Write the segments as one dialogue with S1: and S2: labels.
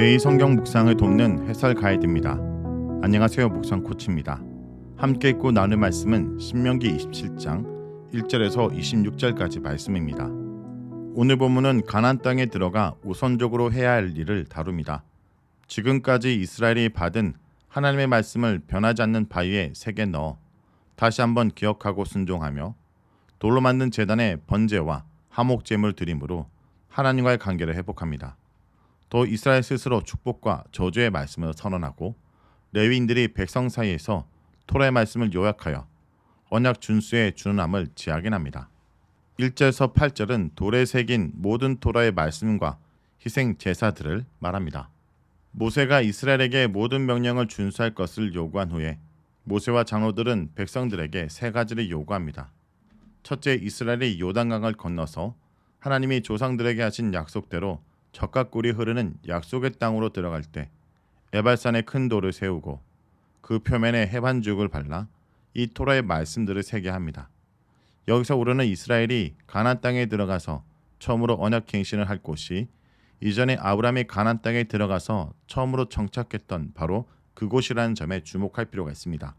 S1: 매일 성경 묵상을 돕는 해설 가이드입니다. 안녕하세요. 묵상 코치입니다. 함께 읽고 나눌 말씀은 신명기 27장 1절에서 26절까지 말씀입니다. 오늘 본문은 가나안 땅에 들어가 우선적으로 해야 할 일을 다룹니다. 지금까지 이스라엘이 받은 하나님의 말씀을 변하지 않는 바위에 새겨 넣어 다시 한번 기억하고 순종하며 돌로 만든 제단의 번제와 화목 제물 드림으로 하나님과의 관계를 회복합니다. 또 이스라엘 스스로 축복과 저주의 말씀을 선언하고 레위인들이 백성 사이에서 토라의 말씀을 요약하여 언약 준수의 준함을 지하긴 합니다. 1절에서 8절은 돌에 새긴 모든 토라의 말씀과 희생 제사들을 말합니다. 모세가 이스라엘에게 모든 명령을 준수할 것을 요구한 후에 모세와 장로들은 백성들에게 세 가지를 요구합니다. 첫째, 이스라엘이 요단강을 건너서 하나님이 조상들에게 하신 약속대로 적과 꿀이 흐르는 약속의 땅으로 들어갈 때 에발산에 큰 돌을 세우고 그 표면에 해반죽을 발라 이 토라의 말씀들을 새게 합니다. 여기서 우리는 이스라엘이 가나안 땅에 들어가서 처음으로 언약 갱신을 할 곳이 이전에 아브라함이 가나안 땅에 들어가서 처음으로 정착했던 바로 그곳이라는 점에 주목할 필요가 있습니다.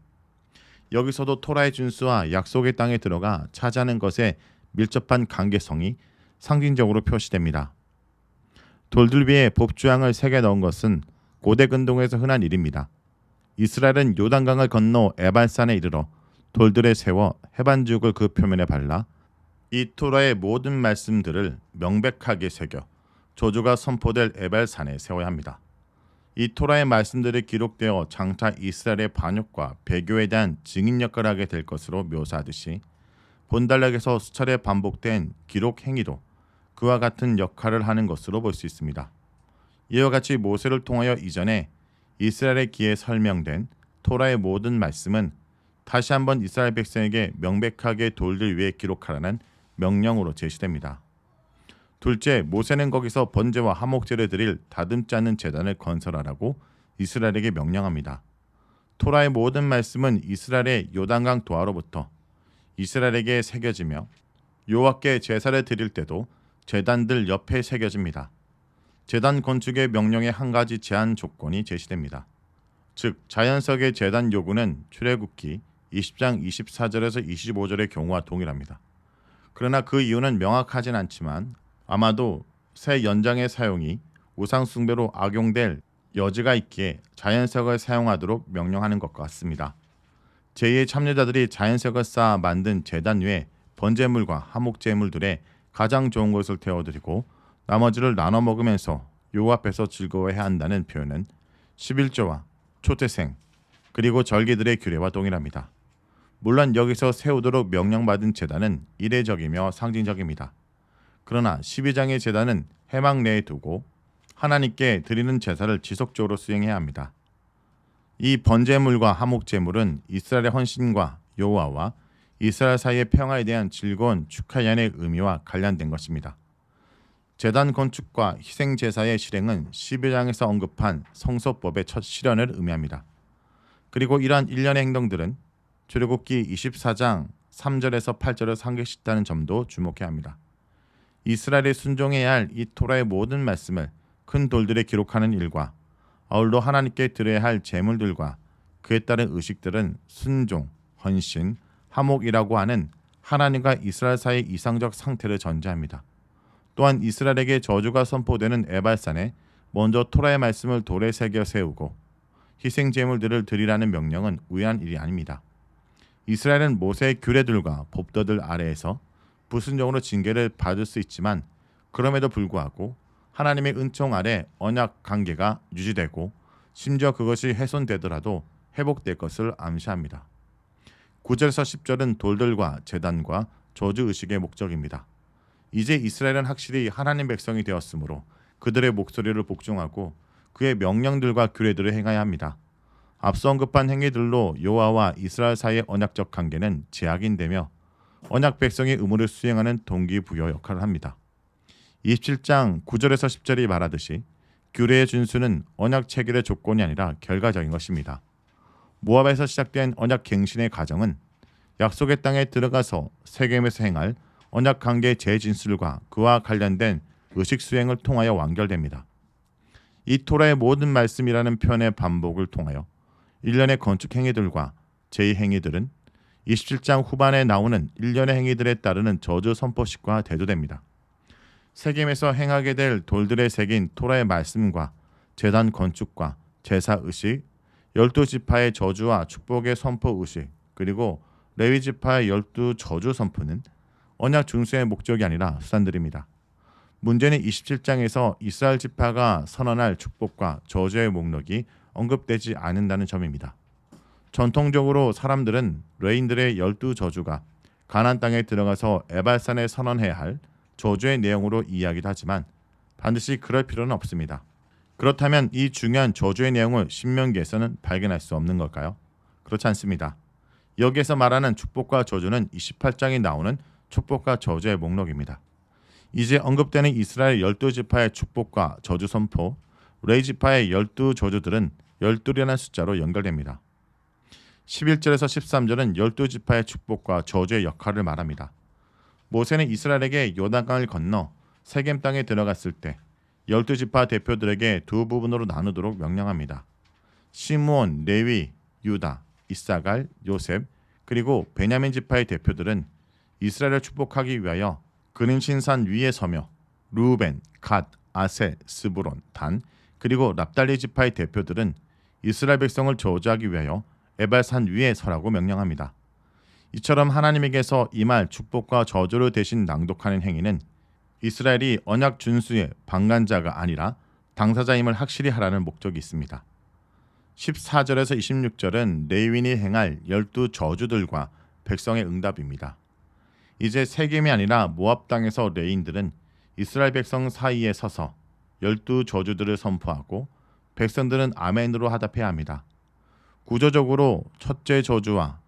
S1: 여기서도 토라의 준수와 약속의 땅에 들어가 차지하는 것에 밀접한 관계성이 상징적으로 표시됩니다. 돌들 위에 법주양을 새겨 넣은 것은 고대 근동에서 흔한 일입니다. 이스라엘은 요단강을 건너 에발산에 이르러 돌들에 세워 해반죽을 그 표면에 발라 이 토라의 모든 말씀들을 명백하게 새겨 조주가 선포될 에발산에 세워야 합니다. 이 토라의 말씀들이 기록되어 장차 이스라엘의 반역과 배교에 대한 증인 역할을 하게 될 것으로 묘사하듯이 본달락에서 수차례 반복된 기록 행위도 그와 같은 역할을 하는 것으로 볼 수 있습니다. 이와 같이 모세를 통하여 이전에 이스라엘의 기에 설명된 토라의 모든 말씀은 다시 한번 이스라엘 백성에게 명백하게 돌들 위에 기록하라는 명령으로 제시됩니다. 둘째, 모세는 거기서 번제와 화목제를 드릴 다듬지 않는 제단을 건설하라고 이스라엘에게 명령합니다. 토라의 모든 말씀은 이스라엘의 요단강 도하로부터 이스라엘에게 새겨지며 여호와께 제사를 드릴 때도 제단들 옆에 새겨집니다. 제단 건축의 명령에 한 가지 제한 조건이 제시됩니다. 즉 자연석의 제단 요구는 출애굽기 20장 24절에서 25절의 경우와 동일합니다. 그러나 그 이유는 명확하진 않지만 아마도 새 연장의 사용이 우상 숭배로 악용될 여지가 있기에 자연석을 사용하도록 명령하는 것 같습니다. 제2의 참여자들이 자연석을 쌓아 만든 제단 위에 번제물과 화목제물들의 가장 좋은 것을 태워드리고 나머지를 나눠 먹으면서 요 앞에서 즐거워해야 한다는 표현은 11조와 초태생 그리고 절기들의 규례와 동일합니다. 물론 여기서 세우도록 명령받은 제단은 이례적이며 상징적입니다. 그러나 12장의 제단은 해망 내에 두고 하나님께 드리는 제사를 지속적으로 수행해야 합니다. 이 번제물과 화목제물은 이스라엘의 헌신과 여호와와 이스라엘 사이의 평화에 대한 즐거운 축하 연의 의미와 관련된 것입니다. 재단 건축과 희생 제사의 실행은 12장에서 언급한 성소법의 첫 실현을 의미합니다. 그리고 이러한 일련의 행동들은 출애굽기 24장 3절에서 8절을 상기시다는 점도 주목해야 합니다. 이스라엘이 순종해야 할 이 토라의 모든 말씀을 큰 돌들에 기록하는 일과 아울러 하나님께 드려야 할 제물들과 그에 따른 의식들은 순종, 헌신, 화목이라고 하는 하나님과 이스라엘 사이의 이상적 상태를 전제합니다. 또한 이스라엘에게 저주가 선포되는 에발산에 먼저 토라의 말씀을 돌에 새겨 세우고 희생 제물들을 드리라는 명령은 우연한 일이 아닙니다. 이스라엘은 모세의 규례들과 법도들 아래에서 불순종으로 징계를 받을 수 있지만 그럼에도 불구하고 하나님의 은총 아래 언약 관계가 유지되고 심지어 그것이 훼손되더라도 회복될 것을 암시합니다. 9절에서 10절은 돌들과 재단과 저주 의식의 목적입니다. 이제 이스라엘은 확실히 하나님 백성이 되었으므로 그들의 목소리를 복종하고 그의 명령들과 규례들을 행해야 합니다. 앞서 언급한 행위들로 여호와와 이스라엘 사이의 언약적 관계는 제약인되며 언약 백성의 의무를 수행하는 동기부여 역할을 합니다. 27장 9절에서 10절이 말하듯이 규례의 준수는 언약 체결의 조건이 아니라 결과적인 것입니다. 모압에서 시작된 언약 갱신의 과정은 약속의 땅에 들어가서 세겜에서 행할 언약 관계의 재진술과 그와 관련된 의식 수행을 통하여 완결됩니다. 이 토라의 모든 말씀이라는 표현의 반복을 통하여 일련의 건축 행위들과 제2 행위들은 27장 후반에 나오는 일련의 행위들에 따르는 저주 선포식과 대조됩니다. 세겜에서 행하게 될 돌들의 새긴 토라의 말씀과 재단 건축과 제사 의식, 열두 지파의 저주와 축복의 선포 의식, 그리고 레위 지파의 열두 저주 선포는 언약 준수의 목적이 아니라 수단들입니다. 문제는 27장에서 이스라엘 지파가 선언할 축복과 저주의 목록이 언급되지 않는다는 점입니다. 전통적으로 사람들은 레인들의 열두 저주가 가나안 땅에 들어가서 에발산에 선언해야 할 저주의 내용으로 이야기도 하지만 반드시 그럴 필요는 없습니다. 그렇다면 이 중요한 저주의 내용을 신명기에서는 발견할 수 없는 걸까요? 그렇지 않습니다. 여기에서 말하는 축복과 저주는 28장에 나오는 축복과 저주의 목록입니다. 이제 언급되는 이스라엘 열두 지파의 축복과 저주 선포, 레이 지파의 열두 저주들은 열둘이라는 숫자로 연결됩니다. 11절에서 13절은 열두 지파의 축복과 저주의 역할을 말합니다. 모세는 이스라엘에게 요단강을 건너 세겜 땅에 들어갔을 때 열두 지파 대표들에게 두 부분으로 나누도록 명령합니다. 시므온, 레위, 유다, 이사갈, 요셉 그리고 베냐민 지파의 대표들은 이스라엘을 축복하기 위하여 그린 신산 위에 서며 루벤, 갓, 아세, 스브론, 단 그리고 납달리 지파의 대표들은 이스라엘 백성을 저주하기 위하여 에발산 위에 서라고 명령합니다. 이처럼 하나님에게서 이 말 축복과 저주를 대신 낭독하는 행위는 이스라엘이 언약 준수의 방관자가 아니라 당사자임을 확실히 하라는 목적이 있습니다. 14절에서 26절은 레위인이 행할 열두 저주들과 백성의 응답입니다. 이제 세겜이 아니라 모압 땅에서 레인들은 이스라엘 백성 사이에 서서 열두 저주들을 선포하고 백성들은 아멘으로 하답해야 합니다. 구조적으로 첫째 저주와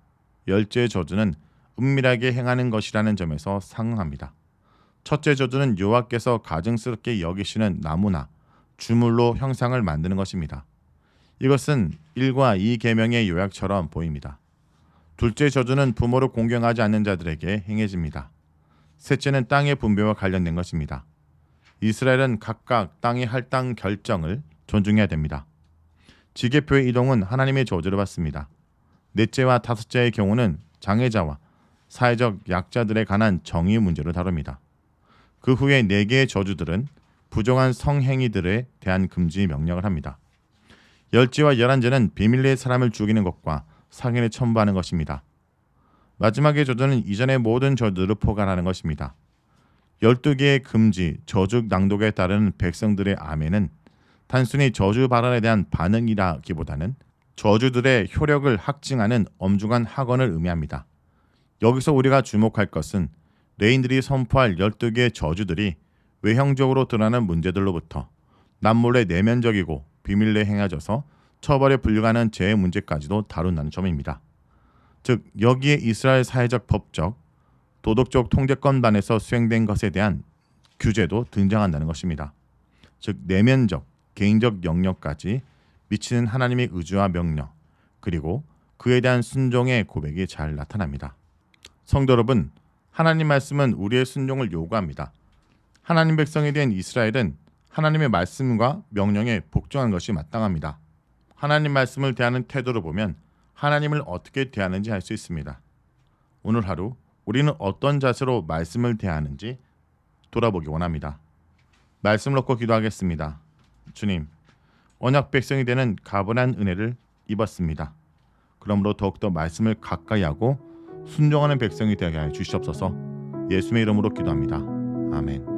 S1: 열째 저주는 은밀하게 행하는 것이라는 점에서 상응합니다. 첫째 저주는 여호와께서 가증스럽게 여기시는 나무나 주물로 형상을 만드는 것입니다. 이것은 1과 2 계명의 요약처럼 보입니다. 둘째 저주는 부모를 공경하지 않는 자들에게 행해집니다. 셋째는 땅의 분배와 관련된 것입니다. 이스라엘은 각각 땅의 할당 결정을 존중해야 됩니다. 지게표의 이동은 하나님의 저주를 받습니다. 넷째와 다섯째의 경우는 장애자와 사회적 약자들에 관한 정의 문제를 다룹니다. 그 후에 네 개의 저주들은 부정한 성행위들에 대한 금지 명령을 합니다. 열지와 열한제는 비밀리에 사람을 죽이는 것과 상해를 첨부하는 것입니다. 마지막의 저주는 이전의 모든 저주를 포괄하는 것입니다. 12개의 금지, 저주 낭독에 따른 백성들의 아멘은 단순히 저주 발언에 대한 반응이라기보다는 저주들의 효력을 확증하는 엄중한 학언을 의미합니다. 여기서 우리가 주목할 것은 레인들이 선포할 12개의 저주들이 외형적으로 드러나는 문제들로부터 남몰래 내면적이고 비밀리에 행해져서 처벌에 불리가는 재해 문제까지도 다룬다는 점입니다. 즉 여기에 이스라엘 사회적 법적 도덕적 통제권반에서 수행된 것에 대한 규제도 등장한다는 것입니다. 즉 내면적 개인적 영역까지 미치는 하나님의 의주와 명령 그리고 그에 대한 순종의 고백이 잘 나타납니다. 성도 여러분, 하나님 말씀은 우리의 순종을 요구합니다. 하나님 백성에 대한 이스라엘은 하나님의 말씀과 명령에 복종한 것이 마땅합니다. 하나님 말씀을 대하는 태도로 보면 하나님을 어떻게 대하는지 알 수 있습니다. 오늘 하루 우리는 어떤 자세로 말씀을 대하는지 돌아보기 원합니다. 말씀을 놓고 기도하겠습니다. 주님, 언약 백성이 되는 가분한 은혜를 입었습니다. 그러므로 더욱더 말씀을 가까이 하고 순종하는 백성이 되게 해 주시옵소서. 예수의 이름으로 기도합니다. 아멘.